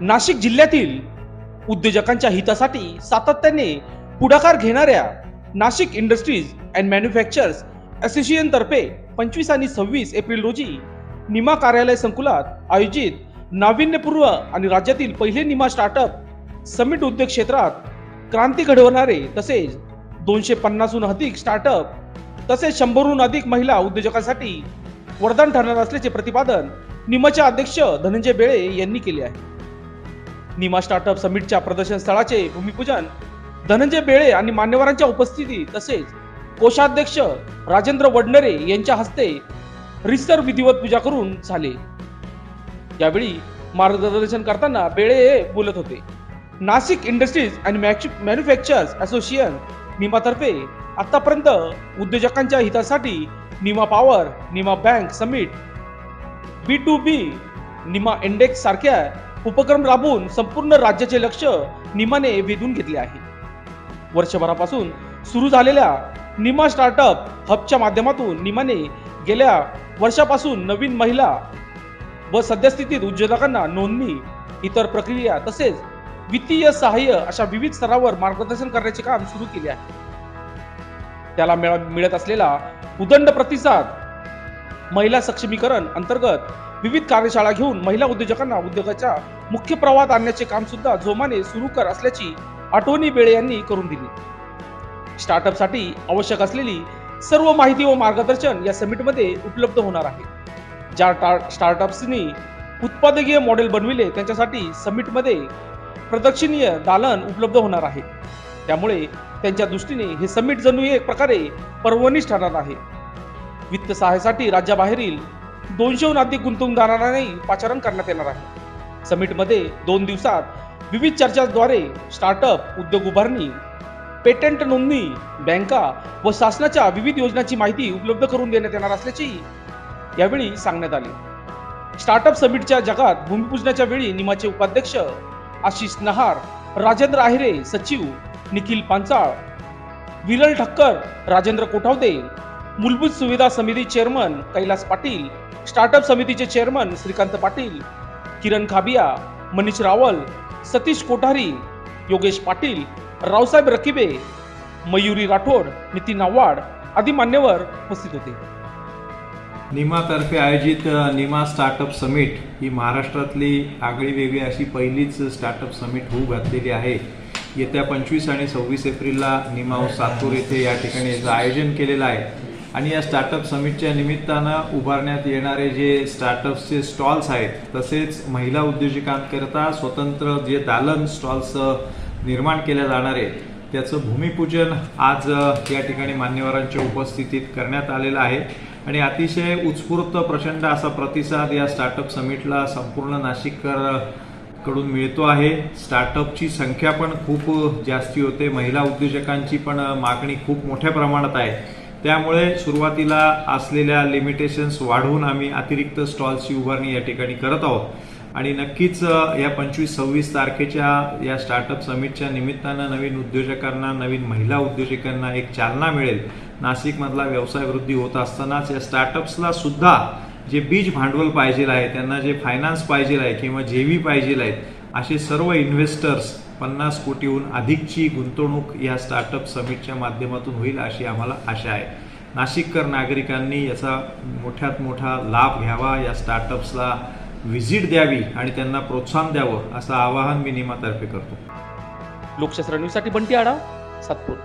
नाशिक जिल्ह्यातील उद्योजकांच्या हितासाठी सातत्याने पुढाकार घेणाऱ्या नाशिक इंडस्ट्रीज अँड मॅन्युफॅक्चर्स असोसिएशनतर्फे पंचवीस आणि सव्वीस एप्रिल रोजी निमा कार्यालय संकुलात आयोजित नाविन्यपूर्व आणि राज्यातील पहिले निमा स्टार्टअप समिट उद्योग क्षेत्रात क्रांती घडवणारे तसेच दोनशे पन्नासहून अधिक स्टार्टअप तसेच शंभरहून अधिक महिला उद्योजकांसाठी वरदान ठरणार असल्याचे प्रतिपादन निमाचे अध्यक्ष धनंजय बेळे यांनी केले आहे. निमा स्टार्टअप समिटच्या प्रदर्शन स्थळाचे भूमिपूजन धनंजय बेळे आणि मान्यवरांच्या उपस्थितीत तसेच कोषाध्यक्ष राजेंद्र वडनरे यांच्या हस्ते रिसर विधिवत पूजा करून झाले. यावेळी मार्गदर्शन करताना बेळे हे बोलत होते. नाशिक इंडस्ट्रीज आणि मॅन्युफॅक्चरर्स असोसिएशन निमातर्फे आतापर्यंत उद्योजकांच्या हितासाठी NIMA power NIMA bank summit B to B NIMA index सारख्या उपक्रम राबवून संपूर्ण राज्याचे लक्ष निमाने वेधून घेतले आहे. वर्षभरापासून सुरू झालेल्या निमा स्टार्टअप हबच्या माध्यमातून निमाने गेल्या वर्षापासून नवीन महिला व सद्यस्थितीत उद्योजकांना नोंदणी इतर प्रक्रिया तसेच वित्तीय सहाय्य अशा विविध स्तरावर मार्गदर्शन करण्याचे काम सुरू केले आहे. त्याला मिळ- मिळत असलेला उदंड प्रतिसाद महिला सक्षमीकरण अंतर्गत विविध कार्यशाळा घेऊन महिला उद्योजकांना उद्योगाच्या मुख्य प्रवाहात आणण्याचे काम सुद्धा जोमाने सुरू कर असल्याची आठवणी बेळे यांनी करून दिली. स्टार्टअपसाठी आवश्यक असलेली सर्व माहिती व मार्गदर्शन या समिटमध्ये उपलब्ध होणार आहे. ज्या स्टार्टअप्सनी उत्पादकीय मॉडेल बनविले त्यांच्यासाठी समिटमध्ये प्रदक्षिणीय दालन उपलब्ध होणार आहे. त्यामुळे त्यांच्या दृष्टीने हे समिट जणू एक प्रकारे पर्वणीच ठरणार आहे. वित्त सहाय्यासाठी राज्याबाहेरील दोनशेहून अधिक गुंतवणूकदारांनाही पाचारण करण्यात येणार आहे. समिटमध्ये दोन दिवसात विविध चर्चाद्वारे स्टार्टअप उद्योग उभारणी पेटंट नोंदणी बँका व शासनाच्या विविध योजनांची माहिती उपलब्ध करून देण्यात येणार असल्याची यावेळी सांगण्यात आले. स्टार्टअप समिटच्या जगात भूमिपूजनाच्या वेळी निमाचे उपाध्यक्ष आशिष नहार राजेंद्र आहिरे सचिव निखिल पांचाळ विरल ठक्कर राजेंद्र कोठावदे मूलभूत सुविधा समिती चेअरमन कैलास पाटील स्टार्टअप समितीचे चेअरमन श्रीकांत पाटील किरण खाबिया मनीष रावल सतीश कोठारी योगेश पाटील रावसाहेब रकिबे मयुरी राठोड नितीन आव्हाड आदी मान्यवर उपस्थित होते. निमातर्फे आयोजित निमा स्टार्टअप समिट ही महाराष्ट्रातली आगळी वेगळी अशी पहिलीच स्टार्टअप समिट होऊ घातलेली आहे. येत्या पंचवीस आणि सव्वीस एप्रिलला निमाऊ सातपूर येथे या ठिकाणी याचं आयोजन केलेलं आहे. आणि या स्टार्टअप समिटच्या निमित्तानं उभारण्यात येणारे जे स्टार्टअप्सचे स्टॉल्स आहेत तसेच महिला उद्योजकांकरता स्वतंत्र जे दालन स्टॉल्स निर्माण केल्या जाणार आहे त्याचं भूमिपूजन आज या ठिकाणी मान्यवरांच्या उपस्थितीत करण्यात आलेलं आहे. आणि अतिशय उत्स्फूर्त प्रचंड असा प्रतिसाद या स्टार्टअप समिटला संपूर्ण नाशिककरकडून मिळतो आहे. स्टार्टअपची संख्या पण खूप जास्ती होते. महिला उद्योजकांची पण मागणी खूप मोठ्या प्रमाणात आहे. त्यामुळे सुरुवातीला असलेल्या लिमिटेशन्स वाढवून आम्ही अतिरिक्त स्टॉल्सची उभारणी या ठिकाणी करत आहोत. आणि नक्कीच या पंचवीस सव्वीस तारखेच्या या स्टार्टअप समिटच्या निमित्तानं नवीन उद्योजकांना नवीन महिला उद्योजकांना एक चालना मिळेल. नाशिकमधला व्यवसाय वृद्धी होत असतानाच या स्टार्टअप्सला सुद्धा जे बीज भांडवल पाहिजे आहे त्यांना जे फायनान्स पाहिजे आहे किंवा जेवी पाहिजे आहेत असे सर्व इन्व्हेस्टर्स पन्नास कोटीहून अधिकची गुंतवणूक या स्टार्टअप समिटच्या माध्यमातून होईल अशी आम्हाला आशा आहे. नाशिककर नागरिकांनी याचा मोठ्यात मोठा लाभ घ्यावा या स्टार्टअप्सला व्हिजिट द्यावी आणि त्यांना प्रोत्साहन द्यावं असं आवाहन मी निमातर्फे करतो. लोकशास्त्र न्यूजसाठी बंटी आडा सातपूर.